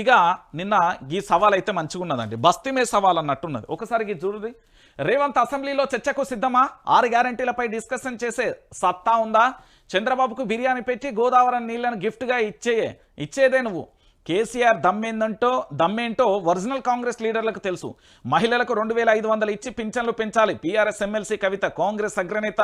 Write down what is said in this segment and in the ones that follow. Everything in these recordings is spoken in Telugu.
ఇక నిన్న ఈ సవాల్ అయితే మంచిగా ఉన్నదండి బస్తీమే సవాల్ అన్నట్టున్నది ఒకసారి ఈ చూడండి రేవంత్ అసెంబ్లీలో చర్చకు సిద్ధమా? ఆరు గ్యారంటీలపై డిస్కషన్ చేసే సత్తా ఉందా? చంద్రబాబుకు బిర్యానీ పెట్టి గోదావరి నీళ్ళను గిఫ్ట్గా ఇచ్చే ఇచ్చేదే నువ్వు. కేసీఆర్ దమ్మేందంటో దమ్మేంటో ఒరిజినల్ కాంగ్రెస్ లీడర్లకు తెలుసు. మహిళలకు రెండు వేల ఐదు వందలు ఇచ్చి పింఛన్లు పెంచాలి. పీఆర్ఎస్ ఎమ్మెల్సీ కవిత కాంగ్రెస్ అగ్రనేత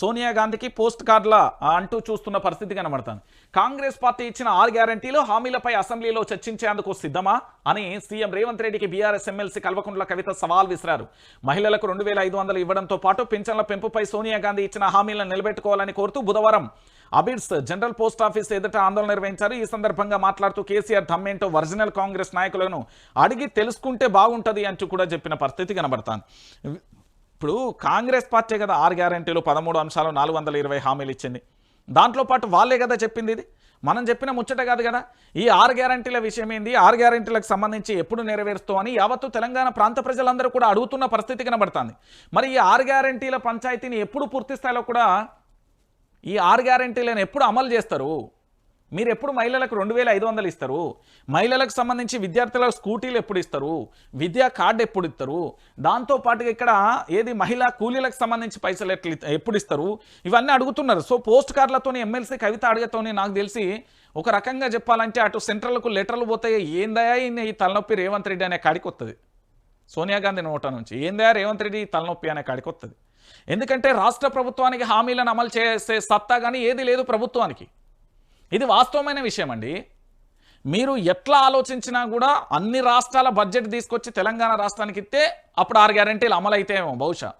సోనియా గాంధీకి పోస్ట్ కార్డుల అంటూ చూస్తున్న పరిస్థితి కనబడుతుంది. కాంగ్రెస్ పార్టీ ఇచ్చిన ఆరు గ్యారంటీలు హామీలపై అసెంబ్లీలో చర్చించేందుకు సిద్ధమా అని సీఎం రేవంత్ రెడ్డికి బీఆర్ఎస్ ఎమ్మెల్సీ కల్వకుంట్ల కవిత సవాల్ విసిరారు. మహిళలకు రెండు వేల ఐదు వందలు ఇవ్వడంతో పాటు పింఛన్ల పెంపుపై సోనియా గాంధీ ఇచ్చిన హామీలను నిలబెట్టుకోవాలని కోరుతూ బుధవారం అబిడ్స్ జనరల్ పోస్ట్ ఆఫీస్ ఎదుట ఆందోళన నిర్వహించారు. ఈ సందర్భంగా మాట్లాడుతూ కేసీఆర్ ధమ్మేంటో ఒరిజినల్ కాంగ్రెస్ నాయకులను అడిగి తెలుసుకుంటే బాగుంటుంది అంటూ కూడా చెప్పిన పరిస్థితి కనబడతాను ఇప్పుడు కాంగ్రెస్ పార్టీ కదా ఆరు గ్యారంటీలు పదమూడు అంశాలు నాలుగు వందల ఇరవై హామీలు ఇచ్చింది. దాంట్లో పాటు వాళ్ళే కదా చెప్పింది ఇది. మనం చెప్పిన ముచ్చట కాదు కదా. ఈ ఆరు గ్యారంటీల విషయం ఏంది? ఆరు గ్యారంటీలకు సంబంధించి ఎప్పుడు నెరవేరుస్తూ అని యావత్తు తెలంగాణ ప్రాంత ప్రజలందరూ కూడా అడుగుతున్న పరిస్థితి కనబడుతుంది. మరి ఈ ఆరు గ్యారంటీల పంచాయతీని ఎప్పుడు పూర్తి స్థాయిలో కూడా ఈ ఆరు గ్యారంటీలను ఎప్పుడు అమలు చేస్తారు? మీరు ఎప్పుడు మహిళలకు రెండు వేల ఐదు వందలు ఇస్తారు? మహిళలకు సంబంధించి విద్యార్థులకు స్కూటీలు ఎప్పుడు ఇస్తారు? విద్యా కార్డు ఎప్పుడు ఇస్తారు? దాంతోపాటుగా ఇక్కడ ఏది మహిళా కూలీలకు సంబంధించి పైసలు ఎట్లు ఎప్పుడు ఇస్తారు? ఇవన్నీ అడుగుతున్నారు. సో పోస్ట్ కార్డులతోని ఎమ్మెల్సీ కవిత అడిగతోని నాకు తెలిసి ఒక రకంగా చెప్పాలంటే అటు సెంట్రల్కు లెటర్లు పోతాయి. ఏందయా ఈ తలనొప్పి రేవంత్ రెడ్డి అనే కాడికి వస్తుంది సోనియా గాంధీ నోట నుంచి. ఏందయా రేవంత్ రెడ్డి తలనొప్పి అనే కాడికి వస్తుంది ఎందుకంటే రాష్ట్ర ప్రభుత్వానికి హామీలను అమలు చేసే సత్తా కానీ ఏది లేదు ప్రభుత్వానికి. ఇది వాస్తవమైన విషయం అండి మీరు ఎట్లా ఆలోచించినా కూడా అన్ని రాష్ట్రాల బడ్జెట్ తీసుకొచ్చి తెలంగాణ రాష్ట్రానికి ఇస్తే అప్పుడు ఆరు గ్యారంటీలు అమలు అయితేమో బహుశా.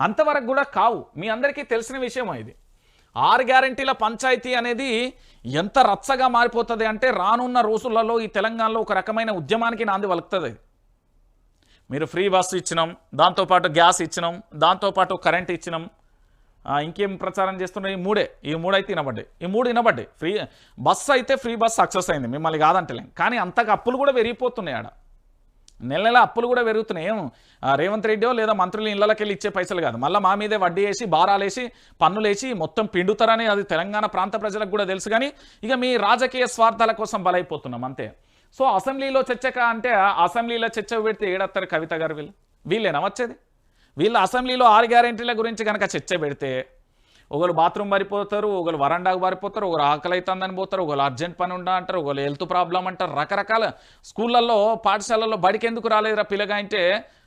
అంతవరకు కూడా కావు. మీ అందరికీ తెలిసిన విషయం ఇది? ఆరు గ్యారంటీల పంచాయతీ అనేది ఎంత రచ్చగా మారిపోతుంది అంటే రానున్న రోజులలో ఈ తెలంగాణలో ఒక రకమైన ఉద్యమానికి నాంది వలుకుతుంది. మీరు ఫ్రీ బస్సు ఇచ్చినాం దాంతోపాటు గ్యాస్ ఇచ్చినాం దాంతోపాటు కరెంట్ ఇచ్చినాం. ఇంకేం ప్రచారం చేస్తున్నాయి ఈ మూడే. ఈ మూడు అయితే వినబడ్డాయి. ఈ మూడు వినబడ్డాయి. ఫ్రీ బస్సు అయితే ఫ్రీ బస్ సక్సెస్ అయింది. మిమ్మల్ని కాదంటలేం. కానీ అంతగా అప్పులు కూడా పెరిగిపోతున్నాయి ఆడ. నెల నెల అప్పులు కూడా పెరుగుతున్నాయి. ఏం రేవంత్ రెడ్డో లేదా మంత్రులు ఇళ్ళకి వెళ్ళి ఇచ్చే పైసలు కాదు. మళ్ళీ మా మీదే వడ్డీ వేసి బారాలేసి పన్నులేసి మొత్తం పిండుతారని అది తెలంగాణ ప్రాంత ప్రజలకు కూడా తెలుసు. కానీ ఇక మీ రాజకీయ స్వార్థాల కోసం బలైపోతున్నాం. అంతే. సో అసెంబ్లీలో చర్చక అంటే అసెంబ్లీలో చర్చ పెడితే ఏడత్తారు కవిత గారు వీళ్ళు? వీళ్ళేనా వచ్చేది? వీళ్ళు అసెంబ్లీలో ఆరు గ్యారెంటీల గురించి కనుక చర్చ పెడితే ఒకరు బాత్రూమ్ పారిపోతారు ఒకరు వరండాకు పారిపోతారు ఒకరు ఆకలి అవుతుందని పోతారు ఒకరు అర్జెంట్ పని ఉండ అంటారు ఒకరు హెల్త్ ప్రాబ్లం అంటారు రకరకాల స్కూళ్ళల్లో పాఠశాలల్లో బడికి ఎందుకు రాలేదురా పిల్లగా అంటే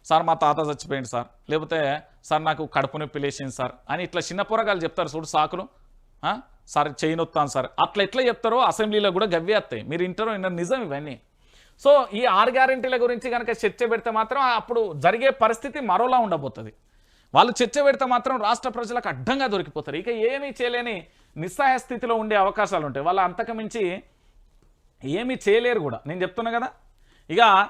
సార్ మా తాత చచ్చిపోయింది సార్ లేకపోతే సార్ నాకు కడుపు నొప్పి లేచింది సార్ అని ఇట్లా చిన్న పొరగాలు చెప్తారు చూడు సాకులు. సార్ చేయనొత్తాను సార్. అట్లా ఎట్లా చెప్తారో అసెంబ్లీలో కూడా గవ్వే వస్తాయి. మీరు ఇంటర్ విన్నారు నిజం ఇవన్నీ. సో ఈ ఆరు గ్యారెంటీల గురించి కనుక చర్చ పెడితే మాత్రం అప్పుడు జరిగే పరిస్థితి మరోలా ఉండబోతుంది. వాళ్ళు చర్చ పెడితే మాత్రం రాష్ట్ర ప్రజలకు అడ్డంగా దొరికిపోతారు. ఇక ఏమీ చేయలేని నిస్సహాయ స్థితిలో ఉండే అవకాశాలు ఉంటాయి. వాళ్ళు అంతకు మించి ఏమీ చేయలేరు కూడా. నేను చెప్తున్నా కదా. ఇక